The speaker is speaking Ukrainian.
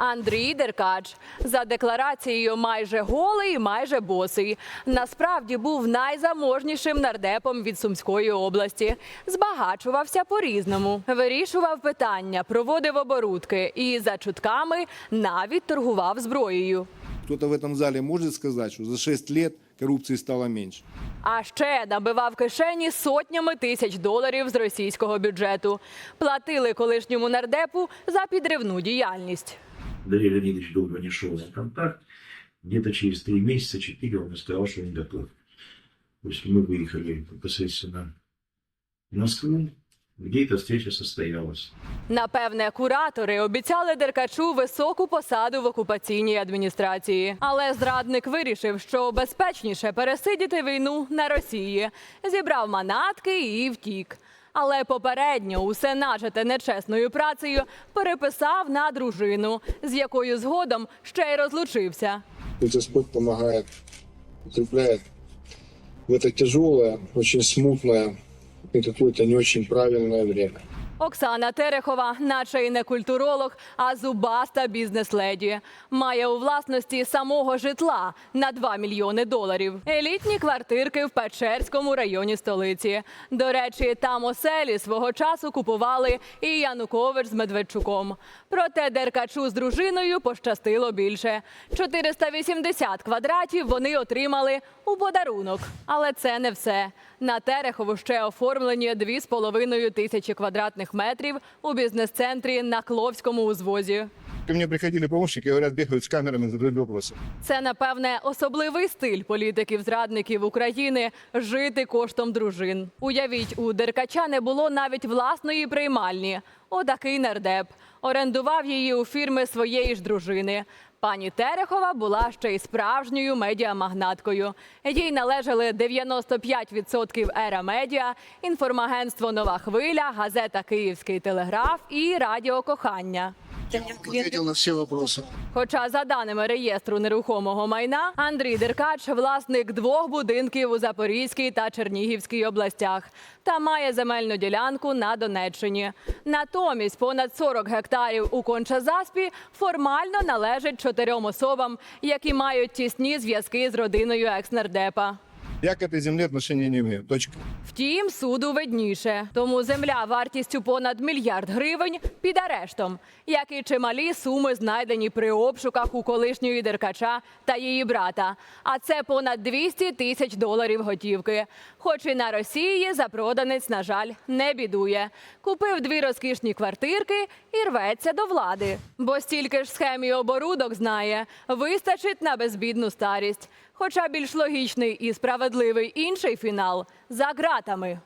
Андрій Деркач за декларацією майже голий, майже босий. Насправді був найзаможнішим нардепом від Сумської області. Збагачувався по-різному, вирішував питання, проводив оборудки і за чутками навіть торгував зброєю. Кто-то в этом зале может сказать, что за 6 лет коррупции стало меньше? А ще набивав кишені сотнями тисяч доларів з російського бюджету. Платили колишньому нардепу за підривну діяльність. Андрей Леонидович долго не шел на контакт. Где-то через три месяца, четыре он сказал, что он готов. То есть мы выехали непосредственно в Москву, где эта встреча состоялась. Напевне, куратори обіцяли Деркачу високу посаду в окупаційній адміністрації. Але зрадник вирішив, що безпечніше пересидіти війну на Росії. Зібрав манатки і втік. Але попередньо усе нажите нечесною працею переписав на дружину, з якою згодом ще й розлучився. Господь допомагає, укріпляє в це тяжеле, дуже смутне і какое-то не очень правильное время. Оксана Терехова, наче й не культуролог, а зубаста бізнес-леді. Має у власності самого житла на 2 мільйони доларів. Елітні квартирки в Печерському районі столиці. До речі, там оселі свого часу купували і Янукович з Медведчуком. Проте Деркачу з дружиною пощастило більше. 480 квадратів вони отримали у подарунок. Але це не все. На Терехову ще оформлені 2,5 тисячі квадратних метрів у бізнес-центрі на Кловському узвозі. Ко мне приходили помощники, говорят, бегают с камерами, задают вопросы. Це, напевне, особливий стиль політиків-зрадників України жити коштом дружин. Уявіть, у Деркача не було навіть власної приймальні. Отакий нардеп. Орендував її у фірми своєї ж дружини. Пані Терехова була ще й справжньою медіамагнаткою. Їй належали 95% ера медіа, інформагентство Нова хвиля, газета Київський телеграф і Радіо Кохання. Ответил на все вопросы. Хоча, за даними реєстру нерухомого майна, Андрій Деркач власник двох будинків у Запорізькій та Чернігівській областях та має земельну ділянку на Донеччині. Натомість понад 40 гектарів у Кончазаспі формально належить чотирьом особам, які мають тісні зв'язки з родиною екснардепа. Я к этой земле отношения не имею. Точка. Втім, суду видніше. Тому земля вартістю понад мільярд гривень під арештом, як і чималі суми знайдені при обшуках у колишньої деркача та її брата. А це понад 200 тисяч доларів готівки. Хоч і на Росії запроданець, на жаль, не бідує. Купив дві розкішні квартирки і рветься до влади. Бо стільки ж схем і оборудок знає, вистачить на безбідну старість. Хоча більш логічний і справедливий інший фінал за ґратами.